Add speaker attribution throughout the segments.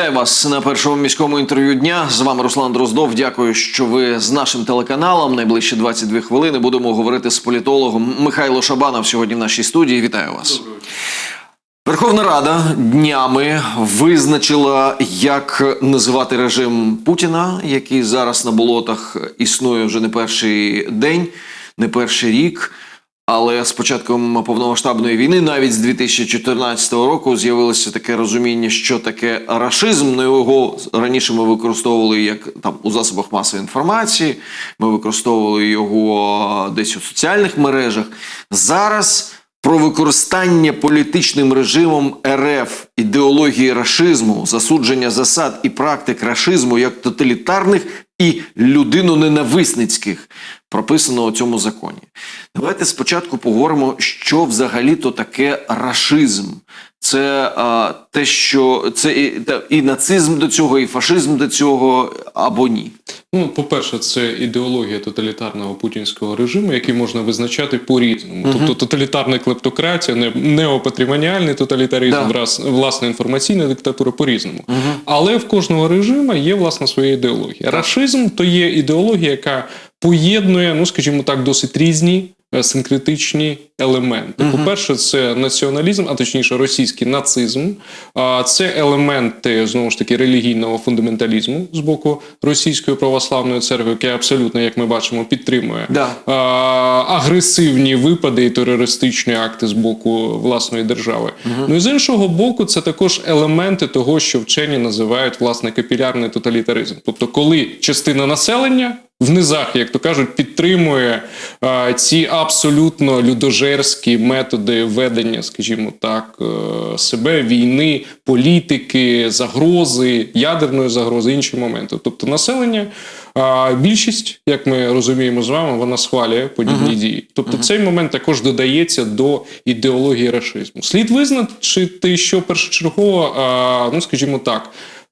Speaker 1: Вітаю вас на першому міському інтерв'ю дня. З вами Руслан Дроздов. Дякую, що ви з нашим телеканалом. Найближчі 22 хвилини будемо говорити з політологом Михайло Шабанов сьогодні в нашій студії. Вітаю вас. Верховна Рада днями визначила, як називати режим Путіна, який зараз на болотах існує вже не перший день, не перший рік. Але з початком повномасштабної війни, навіть з 2014 року, з'явилося таке розуміння, що таке рашизм. Ну його раніше ми використовували як там у засобах масової інформації. Ми використовували його десь у соціальних мережах. Зараз про використання політичним режимом РФ ідеології рашизму, засудження засад і практик рашизму як тоталітарних і людиноненависницьких прописано у цьому законі. Давайте спочатку поговоримо, що взагалі-то таке рашизм. Це а, те, що це і, та, і нацизм до цього, і фашизм до цього, або ні.
Speaker 2: Ну, по-перше, це ідеологія тоталітарного путінського режиму, який можна визначати по-різному. Тобто тоталітарна клептократія, не- неопатримоніальний тоталітаризм,
Speaker 1: Да.
Speaker 2: враз- власне інформаційна диктатура по-різному. Але в кожного режиму є власна своя ідеологія. Рашизм то є ідеологія, яка поєднує, ну скажімо так, досить різні. Е, Синкретичні елементи. По-перше, це націоналізм, а точніше російський нацизм. А Це елементи знову ж таки релігійного фундаменталізму з боку російської православної церкви, яка абсолютно, як ми бачимо, підтримує
Speaker 1: Да.
Speaker 2: агресивні випади і терористичні акти з боку власної держави. Ну і з іншого боку, це також елементи того, що вчені називають власне капілярний тоталітаризм. Тобто, коли частина населення. В низах, як то кажуть, підтримує а, ці абсолютно людожерські методи ведення, скажімо так, е, себе, війни, політики, загрози, ядерної загрози, інші моменти. Тобто населення, а, більшість, як ми розуміємо з вами, вона схвалює подібні дії. Тобто цей момент також додається до ідеології рашизму. Слід визначити, що першочергово, а, ну скажімо так.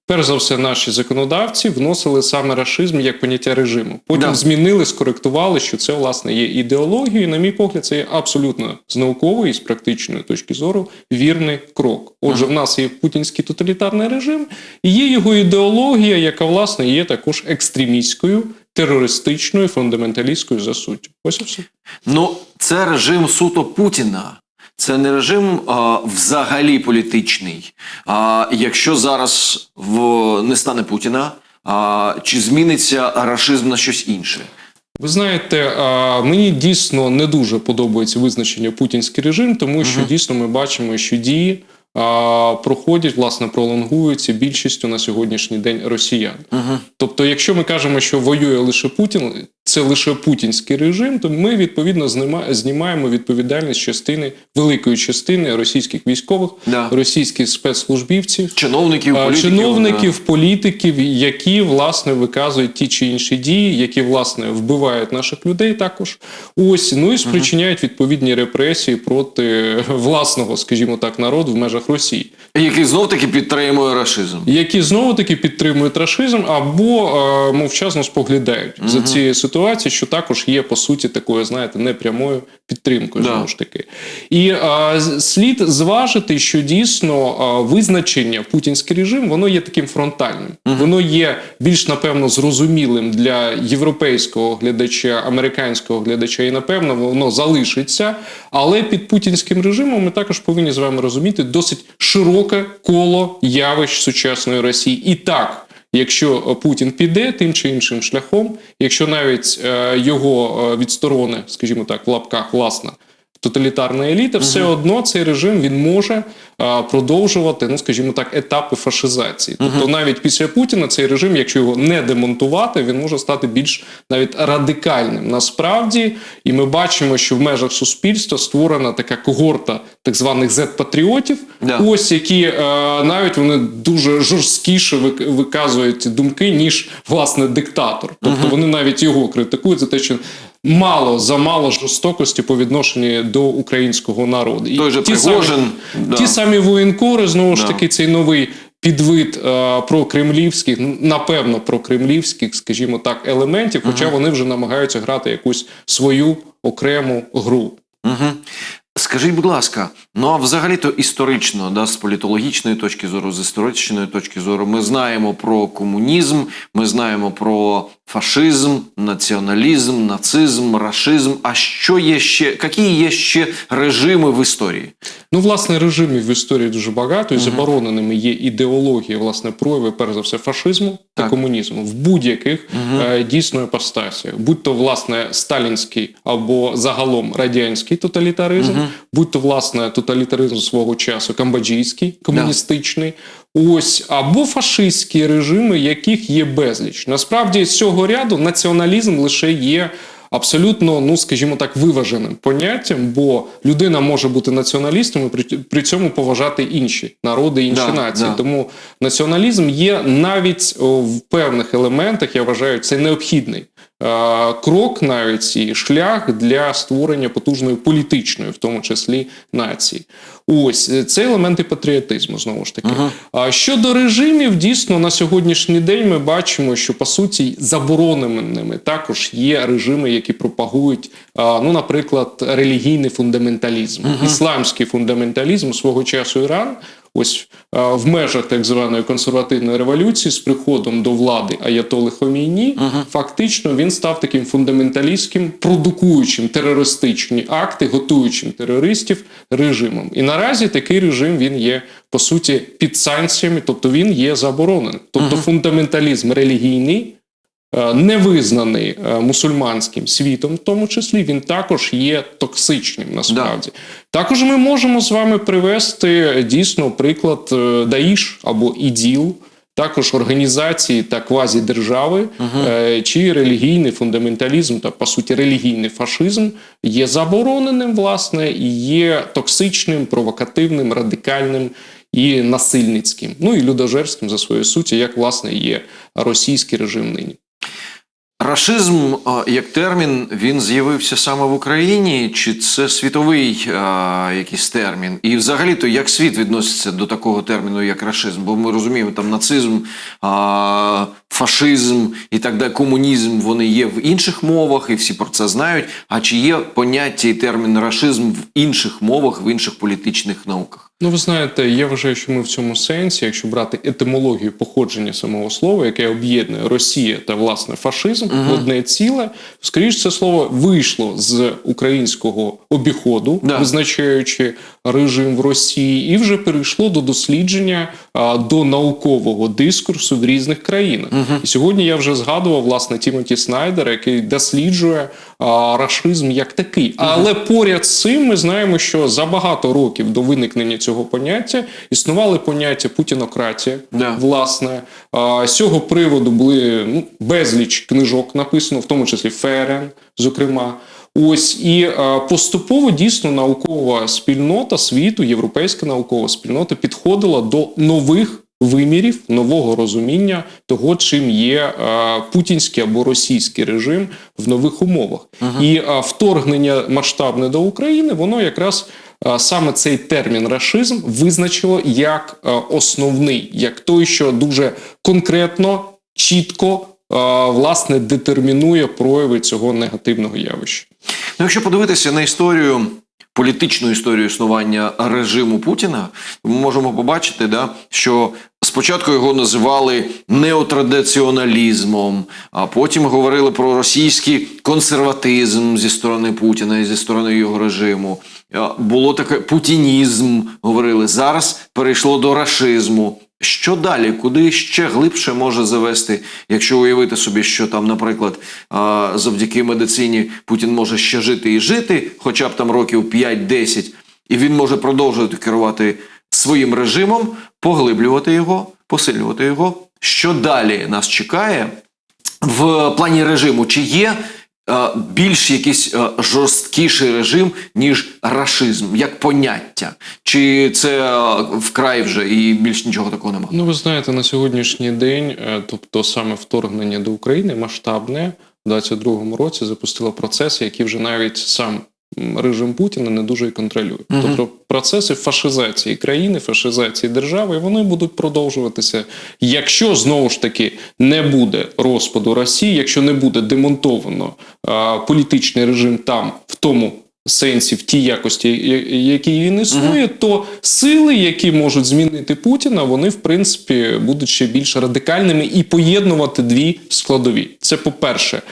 Speaker 2: Перш за все, наші законодавці вносили саме рашизм як поняття режиму. Потім
Speaker 1: Да.
Speaker 2: змінили, скоректували, що це власне є ідеологією. І, На мій погляд, це є абсолютно з наукової і з практичної точки зору вірний крок. Отже, в нас є путінський тоталітарний режим, і є його ідеологія, яка власне є також екстремістською, терористичною, фундаменталістською за суттю. Ось і все.
Speaker 1: Ну, це режим суто Путіна. Це не режим а, взагалі політичний. А якщо зараз в, не стане Путіна, а, чи зміниться рашизм на щось інше?
Speaker 2: Ви знаєте, мені дійсно не дуже подобається визначення путінський режим, тому що дійсно ми бачимо, що дії проходять, власне, пролонгуються більшістю на сьогоднішній день росіян. Тобто, якщо ми кажемо, що воює лише Путін, це лише путінський режим, то ми відповідно знімаємо відповідальність частини великої частини російських військових,
Speaker 1: Да.
Speaker 2: російських спецслужбівців.
Speaker 1: Чиновників, політиків?
Speaker 2: чиновників, політиків, які власне виказують ті чи інші дії, які власне вбивають наших людей, також ось ну і спричиняють відповідні репресії проти власного, скажімо так, народу в межах Росії,
Speaker 1: да, який знов таки підтримує рашизм.
Speaker 2: які знову таки підтримують рашизм або е, мовчазно споглядають за цією ситуацією, що також є по суті такою, знаєте, непрямою підтримкою.
Speaker 1: Да.
Speaker 2: Знову ж таки, і з- слід зважити, що дійсно е, визначення путінський режим воно є таким фронтальним, воно є більш напевно зрозумілим для європейського глядача, американського глядача, і напевно воно залишиться. Але під путінським режимом ми також повинні з вами розуміти досить широке коло явищ сучасної Росії. І так. Якщо е, Путін піде тим чи іншим шляхом, якщо навіть е, його е, відсторони, скажімо так, в лапках власна тоталітарна еліта, все одно цей режим він може е, продовжувати, ну скажімо так, етапи фашизації. Тобто, навіть після Путіна цей режим, якщо його не демонтувати, він може стати більш навіть радикальним. Насправді, і ми бачимо, що в межах суспільства створена така когорта так званих зет-патріотів,
Speaker 1: Да.
Speaker 2: ось які е, навіть вони дуже жорсткіше вик- виказують думки, ніж власне диктатор. Тобто вони навіть його критикують за те, що мало замало жорстокості по відношенню до українського народу. І
Speaker 1: Той же
Speaker 2: ті
Speaker 1: Пригожин,
Speaker 2: самі,
Speaker 1: да.
Speaker 2: ті самі воєнкори, знову ж таки, цей новий. Підвид е, прокремлівських, ну, напевно, прокремлівських, скажімо так, елементів, хоча вони вже намагаються грати якусь свою окрему гру.
Speaker 1: Угу. Скажіть, будь ласка, ну а взагалі-то історично, да, з політологічної точки зору, з історичної точки зору, ми знаємо про комунізм, ми знаємо про фашизм, націоналізм, нацизм, рашизм. А що є ще, які є ще режими в історії?
Speaker 2: Ну, власне, режимів в історії дуже багато, і забороненими є ідеології, власне, прояви, перш за все, фашизму та комунізму в будь-яких е, дійсно іпостасіях, будь то власне сталінський або загалом радянський тоталітаризм, будь то власне тоталітаризм свого часу камбоджійський, комуністичний. Ось або фашистські режими, яких є безліч. Насправді з цього ряду націоналізм лише є абсолютно, ну скажімо так, виваженим поняттям, бо людина може бути націоналістом і при, цьому поважати інші народи, інші
Speaker 1: Да,
Speaker 2: нації.
Speaker 1: да.
Speaker 2: Тому націоналізм є навіть о, в певних елементах, я вважаю, це необхідний. Е, Крок навіть і шлях для створення потужної політичної, в тому числі нації. Ось е, це елементи патріотизму знову ж таки. А щодо режимів, дійсно на сьогоднішній день ми бачимо, що по суті забороненими також є режими, які пропагують, ну, наприклад, релігійний фундаменталізм, ісламський фундаменталізм свого часу Іран. Ось в межах так званої консервативної революції з приходом до влади Аятоли Хомійні, фактично він став таким фундаменталістським, продукуючим терористичні акти, готуючим терористів режимом. І наразі такий режим він є по суті під санкціями, тобто він є забороненим. Тобто фундаменталізм релігійний. Е, Невизнаний е, мусульманським світом, в тому числі, він також є токсичним насправді. Також ми можемо з вами привести е, дійсно приклад Даїш або іділ, також організації та квазідержави, е, чий релігійний фундаменталізм та по суті релігійний фашизм є забороненим, власне, і є токсичним, провокативним, радикальним. І насильницьким, ну і людожерським за своєю суті, як власне є російський режим нині.
Speaker 1: Рашизм як термін він з'явився саме в Україні, чи це світовий а, якийсь термін? І взагалі-то як світ відноситься до такого терміну, як рашизм? Бо ми розуміємо, там нацизм, а, фашизм і так далі, комунізм вони є в інших мовах, і всі про це знають. А чи є поняття і термін рашизм в інших мовах, в інших політичних науках?
Speaker 2: Ну, ви знаєте, я вважаю, що ми в цьому сенсі, якщо брати етимологію походження самого слова, яке об'єднує Росія та власне фашизм в одне ціле, скоріш це слово вийшло з українського обіходу,
Speaker 1: Да.
Speaker 2: визначаючи режим в Росії, і вже перейшло до дослідження а, до наукового дискурсу в різних країнах. І сьогодні я вже згадував власне Тімоті Снайдера, який досліджує а, рашизм як такий. Але поряд з цим ми знаємо, що за багато років до виникнення цього поняття існували поняття путінократія.
Speaker 1: Да.
Speaker 2: Власне, а, з цього приводу були ну, безліч книжок написано, в тому числі Ферен, зокрема. Ось і поступово дійсно наукова спільнота світу, європейська наукова спільнота підходила до нових вимірів, нового розуміння того, чим є путінський або російський режим в нових умовах. І е, вторгнення масштабне до України, воно якраз саме цей термін рашизм визначило як е, основний, як той, що дуже конкретно, чітко. е, Власне, детермінує прояви цього негативного явища.
Speaker 1: Ну, якщо подивитися на історію, політичну історію існування режиму Путіна, ми можемо побачити, да, що спочатку його називали неотрадиціоналізмом, а потім говорили про російський консерватизм зі сторони Путіна і зі сторони його режиму. А, Було таке путінізм, говорили. Зараз перейшло до рашизму. Що далі? Куди ще глибше може завести, якщо уявити собі, що там, наприклад, завдяки медицині Путін може ще жити і жити, хоча б там років 5-10, і він може продовжувати керувати своїм режимом, поглиблювати його, посилювати його. Що далі нас чекає в плані режиму? Чи є е, більш якийсь е, жорсткіший режим, ніж рашизм, як поняття? Чи це е, вкрай вже і більш нічого такого немає?
Speaker 2: Ну, ви знаєте, на сьогоднішній день, е, тобто саме вторгнення до України масштабне в 22-му році запустило процеси, які вже навіть сам режим Путіна не дуже і контролює. Тобто процеси фашизації країни, фашизації держави, вони будуть продовжуватися. Якщо знову ж таки не буде розпаду Росії, якщо не буде демонтовано е, політичний режим там в тому сенсі в тій якості, я- якій він існує, то сили, які можуть змінити Путіна, вони в принципі будуть ще більш радикальними і поєднувати дві складові. Це, по-перше, е,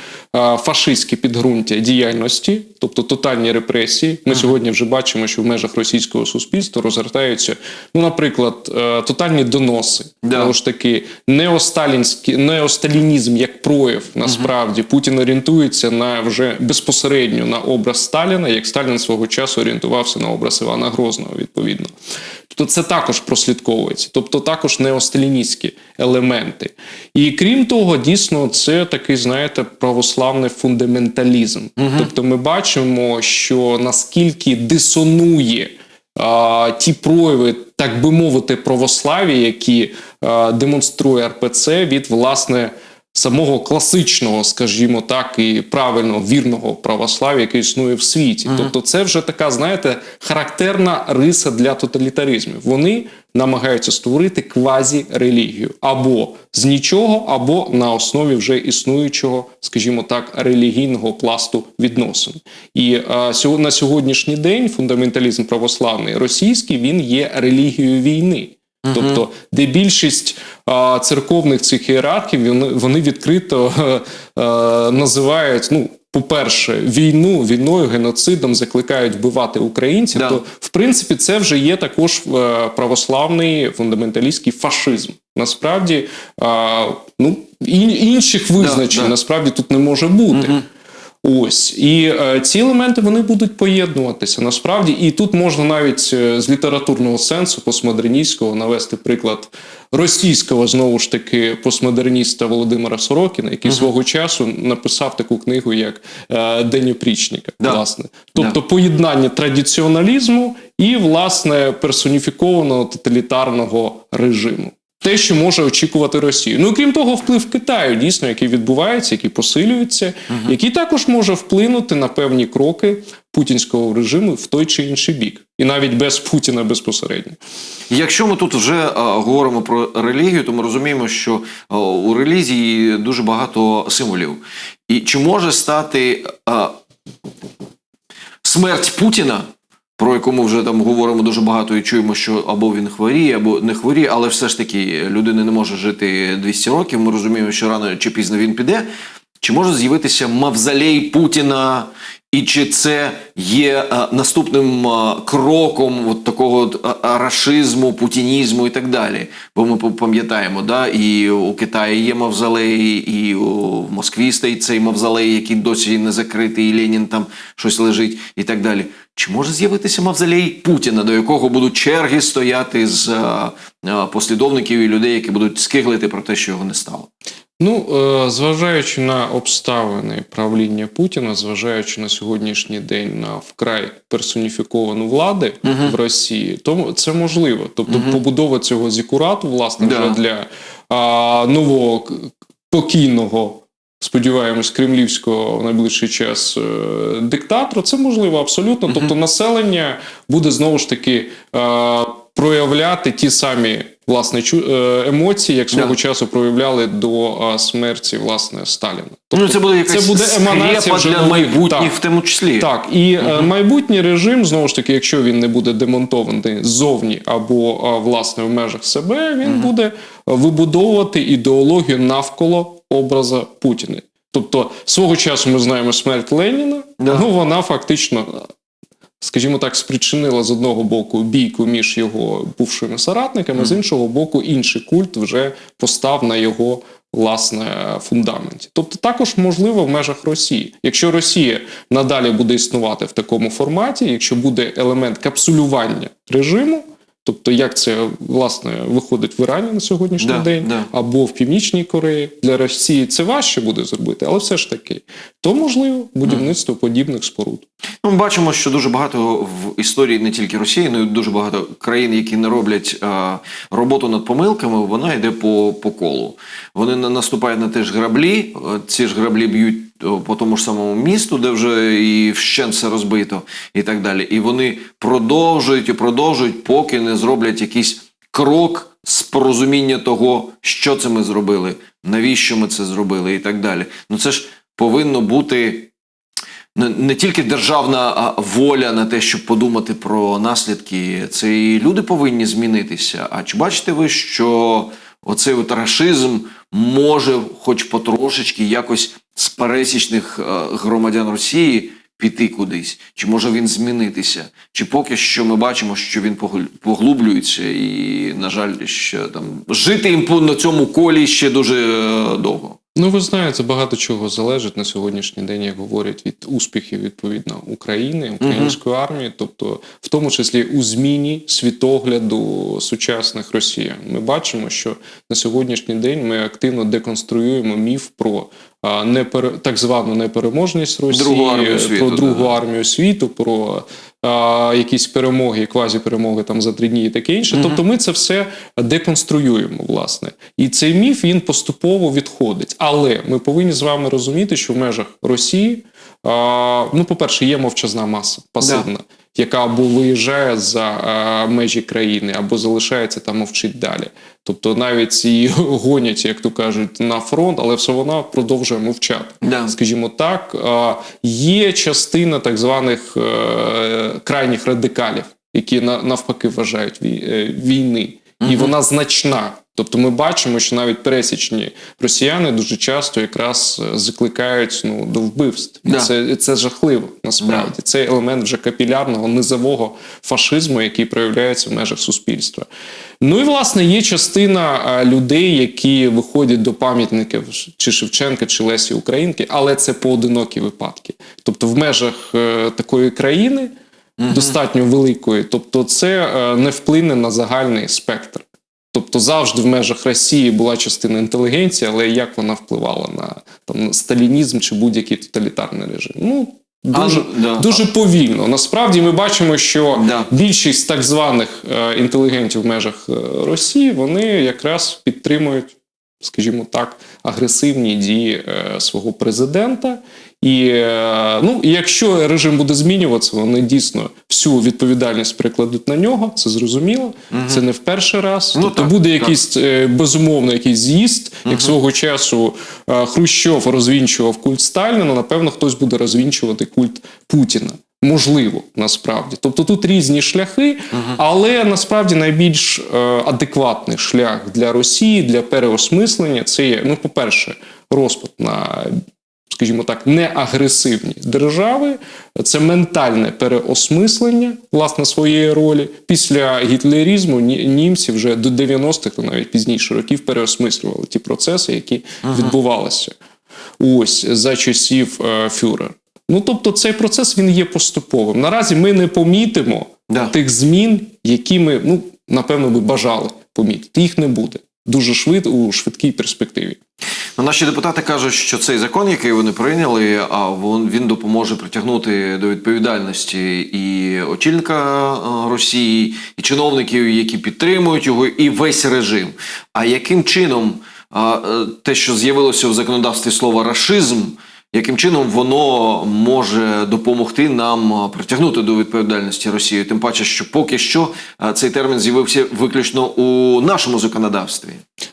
Speaker 2: фашистське підґрунтя діяльності, тобто тотальні репресії. Ми сьогодні вже бачимо, що в межах російського суспільства розгортаються, ну, наприклад, е, тотальні доноси.
Speaker 1: Да.
Speaker 2: Знову ж таки, неосталінський, неосталінізм як прояв насправді Путін орієнтується на вже безпосередньо на образ Сталіна, як Сталін свого часу орієнтувався на образ Івана Грозного, відповідно. Тобто це також прослідковується, тобто також неосталіністські елементи. І крім того, дійсно, це такий, знаєте, православний фундаменталізм. Тобто, ми бачимо, що наскільки дисонує а, ті прояви, так би мовити, православ'я, які а, демонструє РПЦ від власне самого класичного, скажімо так, і правильного вірного православ'я, яке існує в світі. Тобто, це вже така, знаєте, характерна риса для тоталітаризмів. Вони намагаються створити квазі-релігію або з нічого, або на основі вже існуючого, скажімо так, релігійного пласту відносин. І е, сьо- на сьогоднішній день фундаменталізм православний російський він є релігією війни. Тобто, де більшість а, церковних цих ієрархів вони, вони відкрито е, е, називають, ну, по-перше, війну війною, геноцидом закликають вбивати українців.
Speaker 1: Да.
Speaker 2: То, в принципі, це вже є також е, православний фундаменталістський фашизм. Насправді, а, ну, ін- інших визначень
Speaker 1: да.
Speaker 2: насправді тут не може бути. Ось і е, ці елементи вони будуть поєднуватися насправді, і тут можна навіть е, з літературного сенсу постмодерністського навести приклад російського знову ж таки постмодерніста Володимира Сорокіна, який свого часу написав таку книгу як е, День опрічника.
Speaker 1: Да.
Speaker 2: Власне, тобто поєднання традиціоналізму і власне персоніфікованого тоталітарного режиму. Те, що може очікувати Росію. Ну крім того, вплив Китаю дійсно, який відбувається, який посилюється, який також може вплинути на певні кроки путінського режиму в той чи інший бік, і навіть без Путіна безпосередньо.
Speaker 1: Якщо ми тут вже е, говоримо про релігію, то ми розуміємо, що е, у релігії дуже багато символів. І чи може стати е, смерть Путіна, про яку ми вже там говоримо дуже багато і чуємо, що або він хворіє, або не хворіє, але все ж таки людина не може жити 200 років. Ми розуміємо, що рано чи пізно він піде. Чи може з'явитися мавзолей Путіна, і чи це є е, наступним е, кроком от такого от, е, рашизму, путінізму і так далі? Бо ми пам'ятаємо, да, і у Китаї є мавзолей, і у Москві стоїть цей мавзолей, який досі не закритий, і Ленін там щось лежить, і так далі. Чи може з'явитися мавзолей Путіна, до якого будуть черги стояти з е, е, послідовників і людей, які будуть скиглити про те, що його не стало?
Speaker 2: Ну, е, зважаючи на обставини правління Путіна, зважаючи на сьогоднішній день на вкрай персоніфіковану влади в Росії, то це можливо. Тобто, побудова цього зікурату, власне,
Speaker 1: Да.
Speaker 2: вже для а, нового покійного. Сподіваємось, кремлівського в найближчий час е, диктатора. Це можливо абсолютно. Тобто, населення буде знову ж таки е, проявляти ті самі власне е, емоції, як свого часу проявляли до смерті власне Сталіна. Тобто,
Speaker 1: ну, це буде якась
Speaker 2: це буде еманація вже
Speaker 1: для майбутніх
Speaker 2: Так.
Speaker 1: в тому числі.
Speaker 2: Так, і е, майбутній режим, знову ж таки, якщо він не буде демонтований ззовні або власне в межах себе, він буде вибудовувати ідеологію навколо образа Путіна. Тобто, свого часу ми знаємо смерть Леніна,
Speaker 1: Да.
Speaker 2: ну вона фактично. Скажімо так, спричинила з одного боку бійку між його бувшими соратниками, з іншого боку, інший культ вже постав на його власне фундаменті. Тобто, також можливо в межах Росії. Якщо Росія надалі буде існувати в такому форматі, якщо буде елемент капсулювання режиму, тобто як це власне виходить в Ірані на сьогоднішній
Speaker 1: Да,
Speaker 2: день,
Speaker 1: да.
Speaker 2: або в Північній Кореї для Росії це важче буде зробити, але все ж таки, то можливо будівництво подібних споруд.
Speaker 1: Ну, ми бачимо, що дуже багато в історії не тільки Росії, але й дуже багато країн, які не роблять е, роботу над помилками, вона йде по, по колу. Вони на- наступають на ті ж граблі, е, ці ж граблі б'ють е, по тому ж самому місту, де вже і вщент все розбито, і так далі. І вони продовжують і продовжують, поки не зроблять якийсь крок з порозуміння того, що це ми зробили, навіщо ми це зробили, і так далі. Ну це ж повинно бути не, тільки державна воля на те, щоб подумати про наслідки, це і люди повинні змінитися. А чи бачите ви, що оцей от рашизм може, хоч потрошечки, якось з пересічних е, громадян Росії піти кудись? Чи може він змінитися? Чи поки що ми бачимо, що він погл- поглублюється, і, на жаль, ще там жити їм на цьому колі ще дуже е, довго.
Speaker 2: Ну, ви знаєте, багато чого залежить на сьогоднішній день, як говорять, від успіхів відповідно України, української армії, тобто в тому числі у зміні світогляду сучасних росіян. Ми бачимо, що на сьогоднішній день ми активно деконструюємо міф про а, непере, так звану непереможність Росії,
Speaker 1: Другу армію світу,
Speaker 2: про другу
Speaker 1: да.
Speaker 2: армію світу, про якісь перемоги, квазі-перемоги там за три дні і таке інше. Тобто ми це все деконструюємо, власне. І цей міф він поступово відходить. Але ми повинні з вами розуміти, що в межах Росії, ну, по-перше, є мовчазна маса пасивна. Яка або виїжджає за а, межі країни, або залишається там мовчить далі. Тобто навіть її гонять, як то кажуть, на фронт, але все вона продовжує мовчати
Speaker 1: Да.
Speaker 2: скажімо так, а, є частина так званих е, крайніх радикалів, які на- навпаки вважають вій- е, війни, і вона значна. Тобто ми бачимо, що навіть пересічні росіяни дуже часто якраз е, закликають ну, до вбивств.
Speaker 1: Да.
Speaker 2: Це, це жахливо насправді. Це елемент вже капілярного низового фашизму, який проявляється в межах суспільства. Ну і власне є частина людей, які виходять до пам'ятників чи Шевченка, чи Лесі Українки, але це поодинокі випадки. Тобто, в межах е, такої країни достатньо великої, тобто, це е, не вплине на загальний спектр. Тобто завжди в межах Росії була частина інтелігенції, але як вона впливала на там на сталінізм чи будь-який тоталітарний режим? Ну дуже,
Speaker 1: А, да.
Speaker 2: дуже повільно. Насправді ми бачимо, що
Speaker 1: Да.
Speaker 2: більшість так званих е, інтелігентів в межах е, Росії вони якраз підтримують, скажімо так, агресивні дії е, свого президента. І е, ну, якщо режим буде змінюватися, вони дійсно всю відповідальність перекладуть на нього. Це зрозуміло. Це не в перший раз.
Speaker 1: Ну,
Speaker 2: тобто
Speaker 1: так,
Speaker 2: буде
Speaker 1: так.
Speaker 2: якийсь е, безумовно якийсь з'їзд, як свого часу е, Хрущов розвінчував культ Сталіна. Напевно, хтось буде розвінчувати культ Путіна. Можливо, насправді. Тобто тут різні шляхи, але насправді найбільш адекватний шлях для Росії для переосмислення це є, ну, по-перше, розпад на, скажімо так, неагресивні держави, це ментальне переосмислення власне своєї ролі. Після гітлерізму ні- німці вже до 90-х, навіть пізніше років переосмислювали ті процеси, які відбувалися ось за часів е, фюрера. Ну тобто, цей процес він є поступовим. Наразі ми не помітимо
Speaker 1: Да.
Speaker 2: тих змін, які ми ну напевно би бажали помітити. Їх не буде дуже швидко у швидкій перспективі.
Speaker 1: Ну, наші депутати кажуть, що цей закон, який вони прийняли, він допоможе притягнути до відповідальності і очільника е, Росії, і чиновників, які підтримують його, і весь режим. А яким чином е, те, що з'явилося в законодавстві слово рашизм, яким чином воно може допомогти нам притягнути до відповідальності Росію? Тим паче, що поки що цей термін з'явився виключно у нашому законодавстві.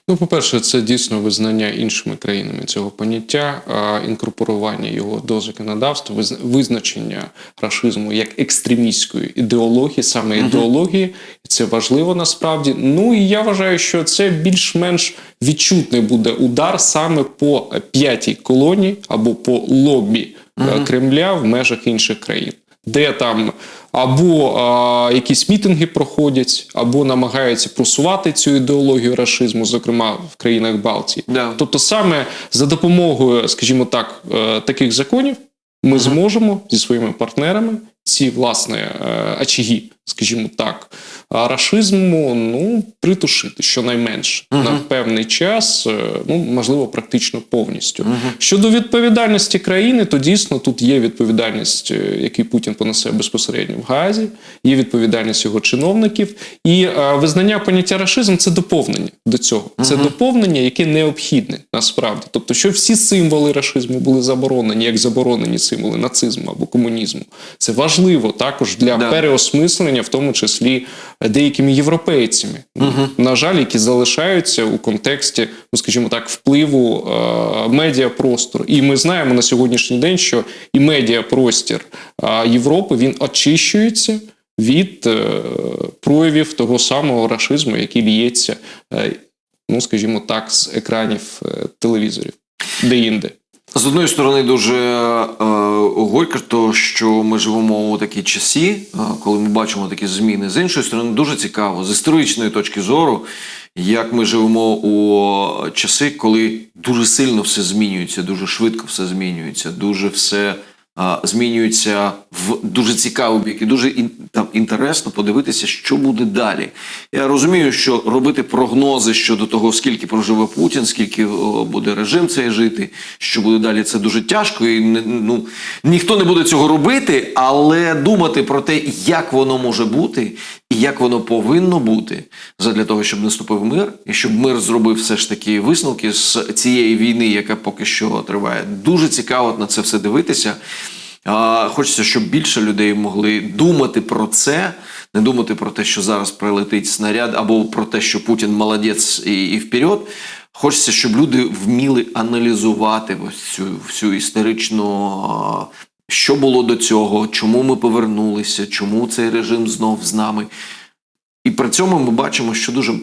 Speaker 2: Ну, по-перше, це дійсно визнання іншими країнами цього поняття, інкорпорування його до законодавства, виз- визначення рашизму як екстремістської ідеології, саме ідеології, і це важливо насправді. Ну і я вважаю, що це більш-менш відчутний буде удар саме по п'ятій колонії або по лобі е, Кремля в межах інших країн. Де там або а, якісь мітинги проходять, або намагаються просувати цю ідеологію рашизму, зокрема в країнах Балтії.
Speaker 1: Да.
Speaker 2: Тобто, саме за допомогою, скажімо так, е, таких законів ми зможемо зі своїми партнерами ці власне е, очаги, скажімо так, а, рашизму ну притушити щонайменше на певний час, е, ну можливо, практично повністю. Щодо відповідальності країни, то дійсно тут є відповідальність, е, яку Путін понесе безпосередньо в Гаазі, є відповідальність його чиновників, і е, визнання поняття рашизм це доповнення до цього. Це доповнення, яке необхідне насправді. Тобто, що всі символи рашизму були заборонені, як заборонені символи нацизму або комунізму. Це важливо також для
Speaker 1: Да.
Speaker 2: переосмислення висвітлення, в тому числі деякими європейцями, на жаль, які залишаються у контексті, ну скажімо так, впливу е, медіапростору. І ми знаємо на сьогоднішній день, що і медіапростір е, Європи він очищується від е, проявів того самого рашизму, який ліється, е, ну скажімо так, з екранів е, телевізорів, де-інде.
Speaker 1: З одної сторони, дуже е, горько, то що ми живемо у такі часі, е, коли ми бачимо такі зміни. З іншої сторони, дуже цікаво з історичної точки зору, як ми живемо у часи, коли дуже сильно все змінюється, дуже швидко все змінюється, дуже все змінюється в дуже цікавий бік і дуже там, інтересно подивитися, що буде далі. Я розумію, що робити прогнози щодо того, скільки проживе Путін, скільки буде режим цей жити, що буде далі, це дуже тяжко. І ну, ніхто не буде цього робити, але думати про те, як воно може бути і як воно повинно бути, задля того, щоб наступив мир, і щоб мир зробив все ж таки висновки з цієї війни, яка поки що триває. Дуже цікаво на це все дивитися. Хочеться, щоб більше людей могли думати про це, не думати про те, що зараз прилетить снаряд, або про те, що Путін молодець і, і вперед. Хочеться, щоб люди вміли аналізувати ось цю всю історичну, що було до цього, чому ми повернулися, чому цей режим знов з нами. І при цьому ми бачимо, що дуже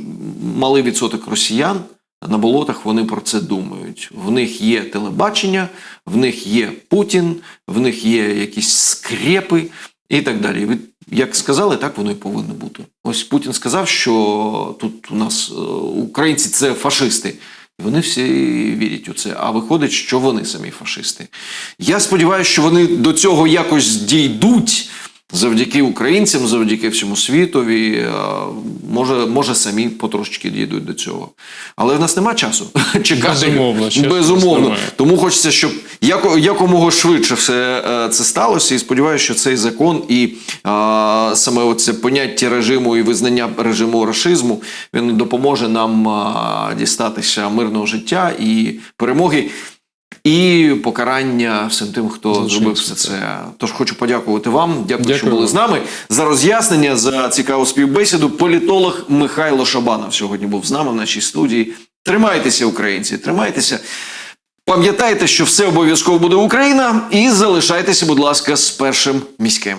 Speaker 1: малий відсоток росіян на болотах вони про це думають. В них є телебачення, в них є Путін, в них є якісь скрепи і так далі. Як сказали, так воно і повинно бути. Ось Путін сказав, що тут у нас е, українці це фашисти. І вони всі вірять у це. А виходить, що вони самі фашисти. Я сподіваюся, що вони до цього якось дійдуть завдяки українцям, завдяки всьому світові. е, Може, може, самі потрошечки дійдуть до цього. Але в нас нема часу чекати.
Speaker 2: Безумовно,
Speaker 1: Безумовно. Тому хочеться, щоб якомога швидше все е, це сталося. І сподіваюся, що цей закон і е, саме оце поняття режиму і визнання режиму рашизму він допоможе нам е, дістатися мирного життя і перемоги. І покарання всім тим, хто
Speaker 2: Звичайно,
Speaker 1: зробив все це. Тож хочу подякувати вам. Дякую, що були з нами за роз'яснення, за цікаву співбесіду. Політолог Михайло Шабанов сьогодні був з нами в нашій студії. Тримайтеся, українці, тримайтеся. Пам'ятайте, що все обов'язково буде Україна, і залишайтеся, будь ласка, з першим міським.